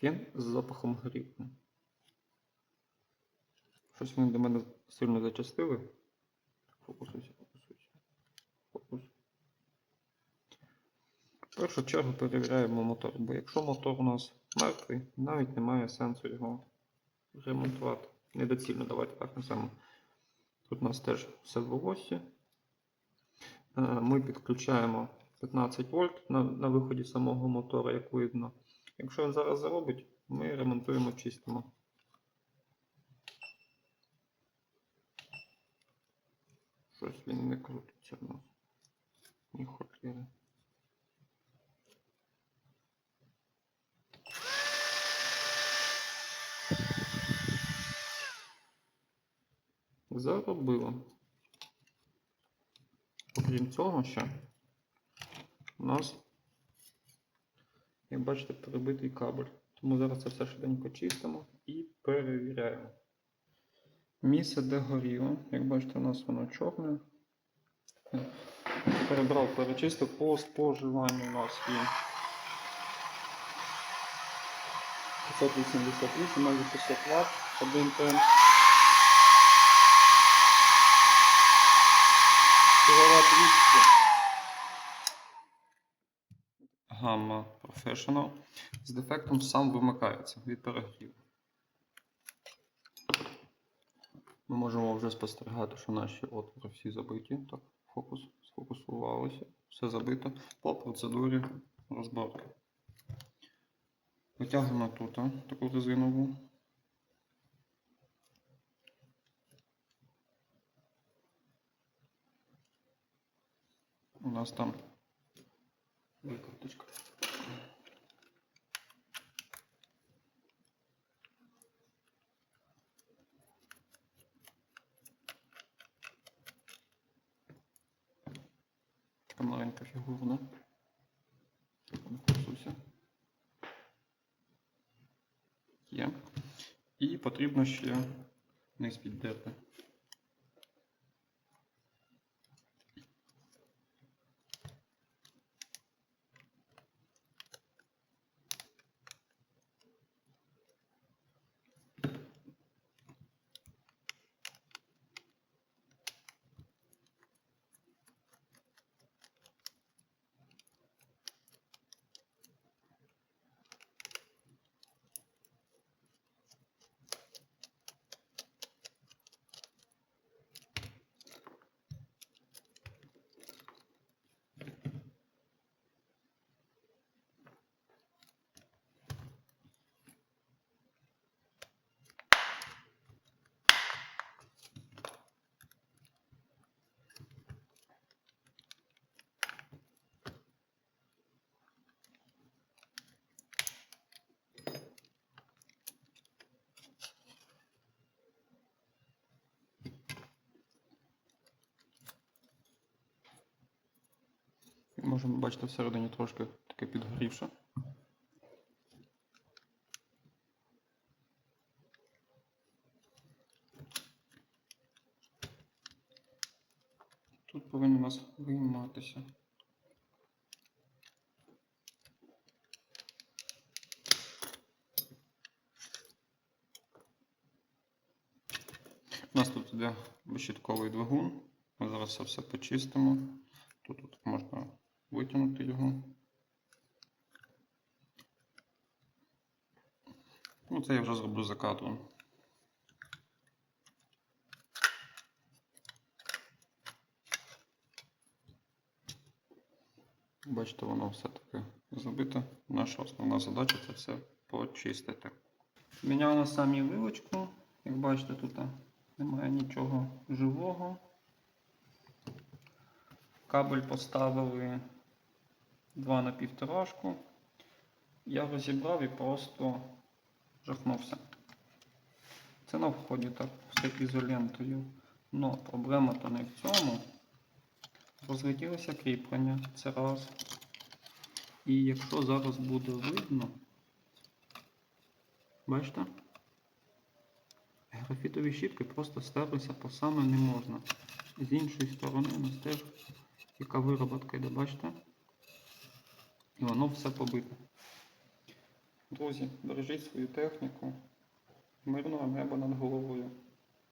фен з запахом горілки. Щось вони до мене сильно зачастили. Фокусуйся, фокусуйся. Фокус. В першу чергу перевіряємо мотор, бо якщо мотор у нас мертвий, навіть немає сенсу його ремонтувати. Недоцільно, давайте так назвемо. Тут у нас теж все в волосі. Е, Ми підключаємо 15 вольт на, на виході самого мотора, як видно. Якщо він зараз заробить, ми ремонтуємо, чистимо. Щось він не крутиться в нас. Ні хотліри. Заробило. Окрім цього ще у нас, як бачите, перебитий кабель. Тому зараз це все швиденько чистимо і перевіряємо. Місце, де горіло, як бачите, у нас воно чорне. Перебрав, перечистив по споживанню у нас є 588, майже 600 Вт, 1 Т. Кіловат 200. Гамма Professional з дефектом сам вимикається від перегріву. Ми можемо вже спостерігати, що наші отвори всі забиті. Так, фокус сфокусувалося, все забито по процедурі розборки. Витягуємо тут таку резинову. У нас там викруточка. Така маленька фігурна. Є. І потрібно ще низ піддерти. Можемо бачити всередині трошки таке підгорівше. Тут повинен у нас вийматися. У нас тут іде безщітковий двигун. Ми зараз все почистимо. Тут, тут можна витягнути його. Ну, це я вже зроблю за. Бачите, воно все таки забите. Наша основна задача це все почистити. Міняли самі вилочку. Як бачите, тут немає нічого живого. Кабель поставили 2 на півторашку. Я розібрав і просто жахнувся. Це на вході так, все ізолентою. Но проблема то не в цьому. Розлетілося кріплення. Це раз. І якщо зараз буде видно, бачите? Графітові щітки просто стерлися по саме не можна. З іншої сторони у нас теж яка вироботка йде, бачите? І воно все побите. Друзі, бережіть свою техніку. Мирного неба над головою.